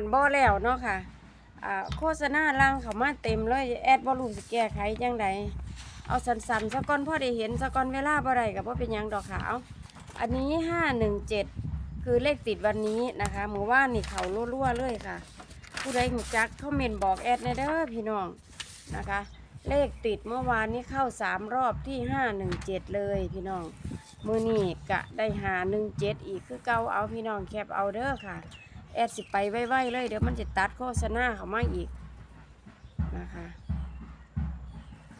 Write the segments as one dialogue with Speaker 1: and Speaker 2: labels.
Speaker 1: นบ่แล้วเนาะค่ะโฆษณาลังเขามาเต็มเลยแอดบ่รู้สิแก้ไขจังใดเอาสันๆซะก่อนพ่อได้เห็นซะก่อนเวลาบ่ได้ก็บ่เป็นยังดอกค่ะเอาอันนี้517คือเลขติดวันนี้นะคะหมู่ว่านนี่เขารั่วๆเลยค่ะ ผู้ใดหูจักคอมเมนบอกแอดในเด้อพี่น้องนะคะ เลขติดเมื่อวานนี้เข้าสามรอบที่517เลยพี่น้องมือนี่กะได้หาหนึ่งเจ็ดอีกคือเก่าเอาพี่น้องแคปเอาเด้อค่ะ แอดสิไปไวๆเลย เดี๋ยวมันจะตัดโฆษณาเข้ามาอีกนะคะ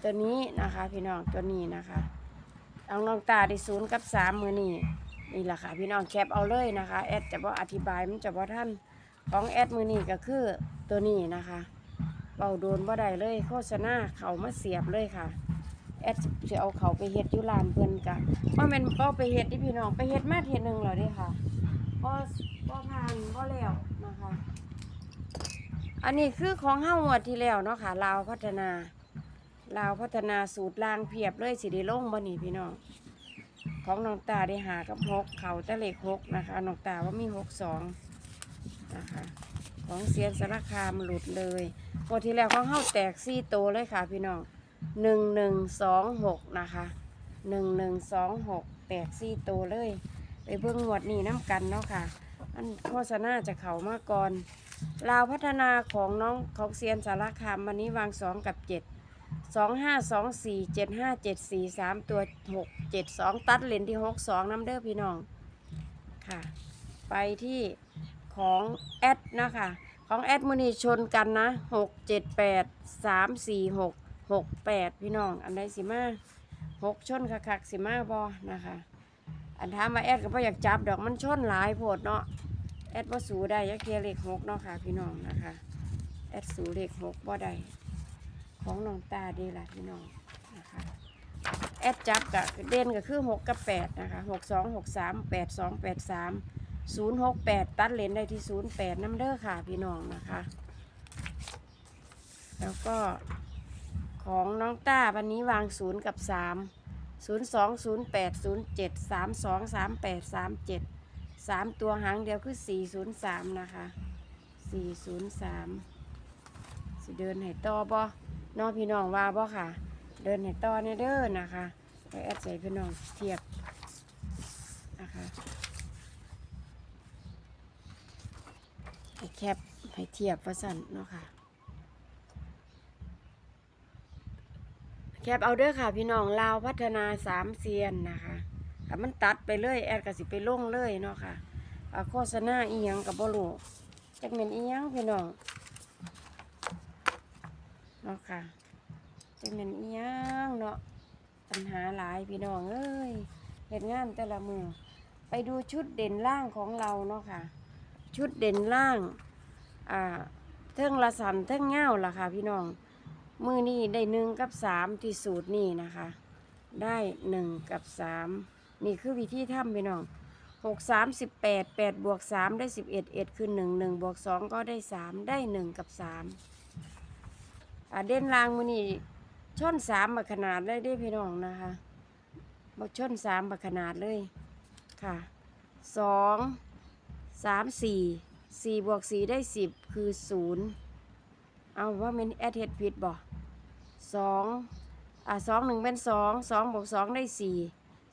Speaker 1: ตัวนี้นะคะพี่น้องตัวนี้นะคะเอาน้องตาได้ศูนย์กับสามมือนี่นี่แหละค่ะพี่น้องแคปเอาเลยนะคะแอดจะบ่อธิบายมันจะบ่ท่านของแอดมือนี่ก็คือตัวนี้นะคะเบาโดนบ่ได้เลยโฆษณาเขามาเสียบเลยค่ะแอดสิเอาเขาไปเฮ็ดยุลานเพิ่นกะว่าม่นก็ไปเฮ็ดที่พี่น้องไปเฮ็ดมาเฮ็ดหนึงแล้วเด้ค่ะ บ่บ่ผ่านบ่แล้วนะคะ อันนี้คือของเฮางวดที่แล้วเนาะค่ะลาวพัฒนาลาวพัฒนาสูตรลางเพียบเลยสิได้ลงบ่นี่พี่น้องของน้องตาได้หากับหกเขาต่เลขหกนะคะน้องตาว่ามีหกสองนะคะของเสียนสารคามหลุดเลยงวดที่แล้วของเฮาแตกซี่โตวเลยค่ะพี่น้องหนึ่งหนึ่งสองหกนะคะหนึ่งหนึ่งสองหกแตกสี่ตัวเลย เบิ่งงวดนี้น้ำกันเนาะค่ะ อันโฆษณาจะเข้ามาก่อนลาวพัฒนาของน้องของเซียนสารคามวันนี้วางสองกับเจ็ดสองห้าสองสี่เจ็ดห้าเจ็ดสี่สามตัวหกเจ็ดสองตัดเลนที่หกสองน้ำเด้อพี่น้องค่ะ ไปที่ของแอดนะคะของแอดมือนีชนกันนะหกเจ็ดแปดสามสี่หกหกแปดพี่น้อง อันใดสิมาหกชนคักๆสิมาบอนะคะ อันถามมาแอดก็บ่อยากจับดอกมันชนหลายโพดเนาะแอดว่าสูได้อยักเคียเลขหกเนาะค่ะ พี่น้องนะคะ แอดสูเลขหกบ่ได้ของน้องตาดีล่ะพี่น้องนะคะแอดจับกับเด่นก็คือหกกับแปดนะคะหกสองหกสามแปดสองแปดสามศูนย์หกแปดตัดเลนได้ที่ศูนย์แปดน้ำเด้อค่ะพี่น้องนะคะ แล้วก็ของน้องต้าวันนี้วางศูนย์กับสาม ศูนย์สองศูนย์แปดศูนย์เจ็ดสามสองสามแปดสามเจ็ดสามตัวหางเดียวคือสี่ศูนย์สามนะคะสี่ศูนย์สามสิเดินให้ต่อบ่น้องพี่น้องว่าบ่ค่ะ เดินให้ต่อเนี่ยเด้อนะคะไปแอดใส่พี่น้องเทียบนะคะให้แคบให้เทียบว่าสั่นเนาะค่ะ แคปเอาเด้อค่ะ พี่น้องลาวพัฒนาสามเซียนนะคะค่มันตัดไปเลยแอดก็สิไปลงเลยเนาะค่ะอ่าโฆษณาอีหยังกับบลูจักเม็นอีหยังพี่น้องเนาะค่ะจักเม็นอีหยังเนาะปัญหาหลายพี่น้องเอ้ยเหตุงานแต่ละมือไปดูชุดเด่นล่างของเราเนาะค่ะ ชุดเด่นล่างอ่าเทิงละสันเทิงเง่าล่ะค่ะ พี่น้อง มือนี่ได้หนึ่งกับสามที่สูตรนี่นะคะ ได้หนึ่งกับสามนี่คือวิธีทำไปน้องหกสามสิบแปดแปดบวกสามได้สิบเอ็ดเอ็ดคือหนึ่งหนึ่งบวกสองก็ได้สามได้หนึ่งกับสามเด่นลางมือนี่ชนสามมาขนาดเลยได้พี่น้องนะคะมาชนสามมาขนาดเลยค่ะสองสามสี่สี่บวกสี่ได้สิบคือศูนย์เอาว่ามันแอดเฮ็ดผิดบ่ สองอ่าสองหนึ่งเป็นสองสองบวกสองได้สี่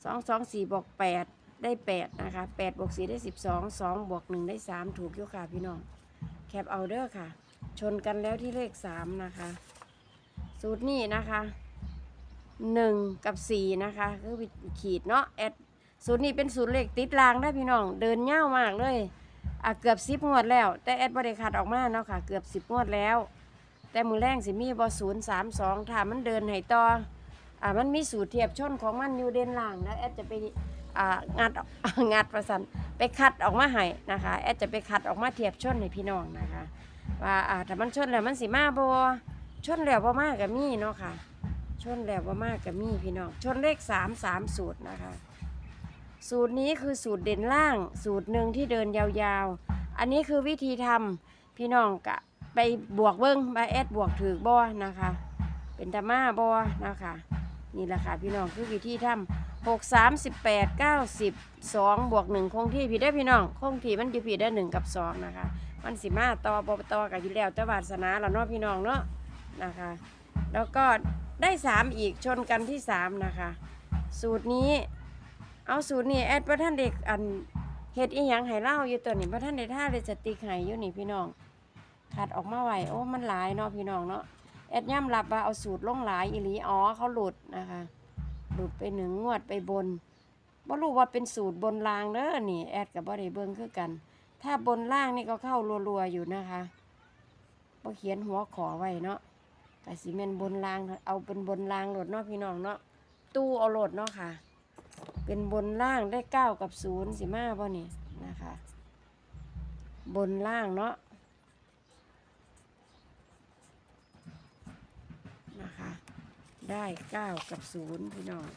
Speaker 1: สองสองสี่บวกแปดได้แปดนะคะแปดบวกสี่ได้สิบสองสองบวกหนึ่งได้สามถูกยู่ค่ะพี่น้องแคปเอาเด้อค่ะ ชนกันแล้วที่เลขสามนะคะ สูตรนี้นะคะหนึ่งกับสี่นะคะคือขีดเนาะแอดสูตรนี้เป็นสูตรเลขติดรางได้พี่น้อง เดินเง่าวมากเลยอะเกือบสิบงวดแล้ว แต่แอดบริคัดออกมาเนาะค่ะ เกือบสิบงวดแล้ว แต่มือแรงสิมีบอศูนย์สามสองถามมันเดินให้ต่ออ่ามันมีสูตรเทียบชนของมันอยู่เด่นล่างแล้วแอดจะไปอ่างัดงัดประสันไปคัดออกมาให้นะคะแอดจะไปคัดออกมาเทียบชนให้พี่น้องนะคะว่าอ่าถ้ามันชนแล้วมันสิมาบชนแล้วบ่มากกับมีเนาะค่ะ ชนแล้วบ่มากกับมีพี่น้องชนเลขสามสามสูตรนะคะสูตรนี้คือสูตรเด่นล่าง สูตรหนึ่งที่เดินยาวๆ อันนี้คือวิธีทำพี่น้องกะ ไปบวกเบิ้งไปแอดบวกถือบ่นะคะ เป็นตามาบ่นะคะ นี่แหละค่ะพี่น้องคือวิธีทำหกสามสิบแปดเก้าสิบสองบวกหนึ่งคงที่ผิดได้พี่น้องคงที่มันอยู่ผิดได้หนึ่งกับสองนะคะ มันสิมาต่อบอตอกับยู่แล้วแต่วาสนาละเนาะพี่น้องเนาะนะคะ แล้วก็ได้สามอีกชนกันที่สามนะคะ สูตรนี้เอาสูตรนี้แอดประท่านเด็กอันเฮ็ดอีหยังให้เล่าอยู่ตัวนี้ประท่านเด็ท่าเลยสติกให้อยู่นี่พี่น้อง ขัดออกมาไหวโอ้มันหลายเนาะพี่น้องเนาะแอดย่ำรับว่าเอาสูตรลงหลายอีหลีอ๋อเขาหลุดนะคะหลุดไปหนึ่งงวดไปบนบ่รู้ว่าเป็นสูตรบนรางเด้อนี่แอดกับบ่ได้เบิ่งคือกัน ถ้าบนล่างนี่ก็เข้ารัวๆอยู่นะคะบ่เขียนหัวขอไว้เนาะแต่สิเมนบนรางเอาเป็นบนรางโหลดเนาะพี่น้องเนาะตู้เอาโหลดเนาะค่ะ เป็นบนล่างได้เก้ากับศูนย์สิมาป่ะนี่นะคะ บนล่างเนาะ ได้เก้ากับศูนย์พี่น้อง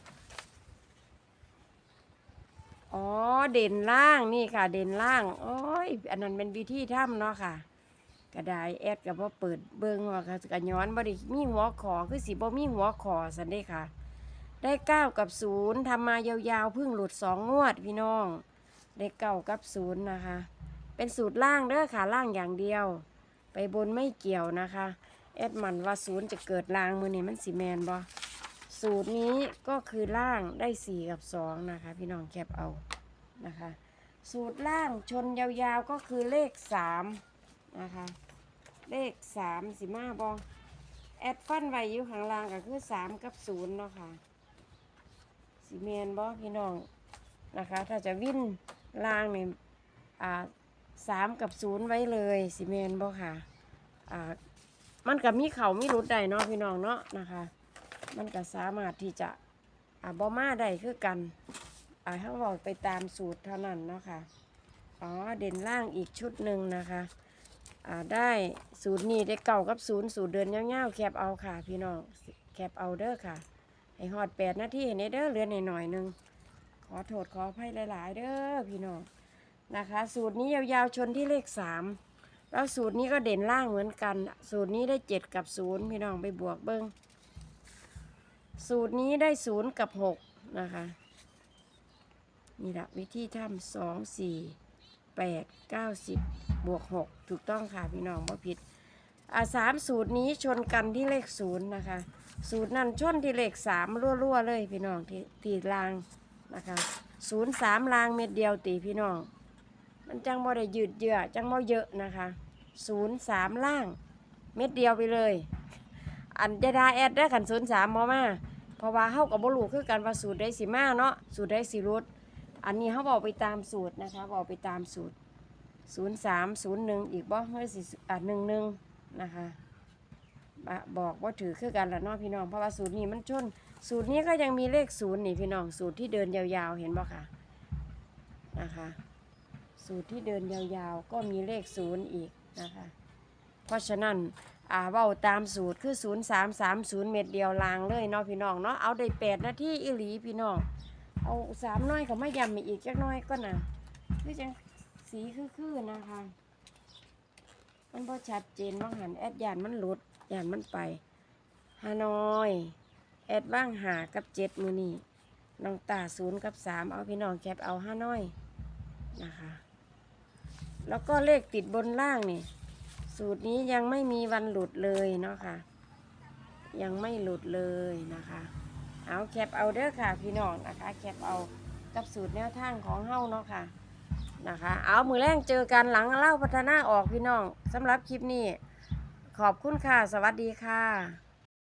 Speaker 1: อ๋อเด่นล่างนี่ค่ะ เด่นล่างโอ้ยอันนั้นเป็นวิธีถ้ำเนาะค่ะกระไดแอดกับว่าเปิดเบิ้งว่าค่ะกระย้อนบริมีหัวขอคือสีบ่มีหัวขอสันเด้ค่ะ ได้เก้ากับศูนย์ทำมายาวๆเพิ่งหลุดสองงวดพี่น้อง ได้เก้ากับศูนย์นะคะ เป็นสูตรล่างเด้อค่ะล่างอย่างเดียว ไปบนไม่เกี่ยวนะคะ แอดมันว่าศูนย์จะเกิดลางมือนี่มันสีแมนบ่สูตรนี้ก็คือล่างได้สี่กับสองนะคะ พี่น้องแคปเอานะคะ สูตรล่างชนยาวๆก็คือเลขสามนะคะ เลขสามสิมาบอแอดฟันไว้อยู่ข้างล่างก็คือสามกับศูนย์เนาะค่ะสีเมนบอพี่น้องนะคะ ถ้าจะวิ่นลางเนี่ยอ่าสามกับศูนย์ไว้เลยสีเมนบอค่ะอ่า มันกับมีเขามีรุดได้เนาะพี่น้องเนาะนะคะ มันก็สามารถที่จะอ่าบอมาได้คือกันอ่าทั้งบอกไปตามสูตรเท่านั้นเนาะค่ะอ๋อเด่นล่างอีกชุดหนึ่งนะคะอ่าได้สูตรนี้ได้เก่ากับศูนย์สูตรเดินเงี้ยวๆแคบเอาค่ะ พี่น้องแคบเอาเด้อค่ะให้หอดแปดนาทีในเด้อเรือนหน่อยหนึ่งขอโทษขออภัยหลาย ๆ เด้อพี่น้องนะคะ สูตรนี้ยาวๆชนที่เลขสาม แล้วสูตรนี้ก็เด่นล่างเหมือนกัน สูตรนี้ได้เจ็ดกับศูนย์พี่น้องไปบวกเบิ้งสูตรนี้ได้ศูนย์กับหกนะคะนี่แหละวิธีทำสองสี่แปดเก้าสิบบวกหกถูกต้องค่ะพี่น้องบ่ผิดอ่าสามสูตรนี้ชนกันที่เลขศูนย์นะคะ สูตรนั้นชนที่เลขสามรั่วๆเลยพี่น้องที่ตีรางนะคะศูนย์สามรางเม็ดเดียวตีพี่น้อง มันจังบ่ได้ยืดเยื้อจังบ่เยอะนะคะศูนย์สามล่าง เม็ดเดียวไปเลย อันจะได้แอดได้ขันศูนย์สามมอมาเพราะว่าเฮากับบ่รู้คือกันว่าสูตรได้สิมาเนาะสูตรได้สิรุดอันนี้เขาบอกไปตามสูตรนะคะบอกไปตามสูตรศูนย์สามศูนย์หนึ่งอีกบ่เฮ้ยสิอ่าหนึ่งหนึ่งนะคะบอกว่าถือคือกันละเนาะพี่น้องเพราะว่าสูตรนี้มันชนสูตรนี้ก็ยังมีเลขศูนย์นี่พี่น้องสูตรที่เดินยาวๆเห็นบ่ค่ะนะคะ สูตรที่เดินยาวๆ ก็มีเลขศูนย์อีกนะคะ เพราะฉะนั้นอ่าเว้าตามสูตรคือศูนย์สามสามศูนย์เม็ดเดียวลางเลยเนาะพี่น้องเนาะเอาได้แปดนาทีอีหลีพี่น้อง เอาสามน้อยเขามายำอีกจักน้อยก็นะคือจังสีคือๆนะคะ มันพอชัดเจนว่างหันแอดยานมันหลุดยานมันไปฮานอยแอดว่างหากับเจ็ดมือนี่น้องตาศูนย์กับสามเอาพี่น้องแคปเอาฮานอยนะคะ แล้วก็เลขติดบนล่างนี่ สูตรนี้ยังไม่มีวันหลุดเลยเนาะค่ะ ยังไม่หลุดเลยนะคะ เอาแคปเอาเด้อค่ะพี่น้องนะคะ แคปเอากับสูตรแนวทางของเฮ้าเนาะค่ะนะคะ เอามือแรงเจอกันหลังเล่าพัฒนาออกพี่น้องสำหรับคลิปนี้ ขอบคุณค่ะ สวัสดีค่ะ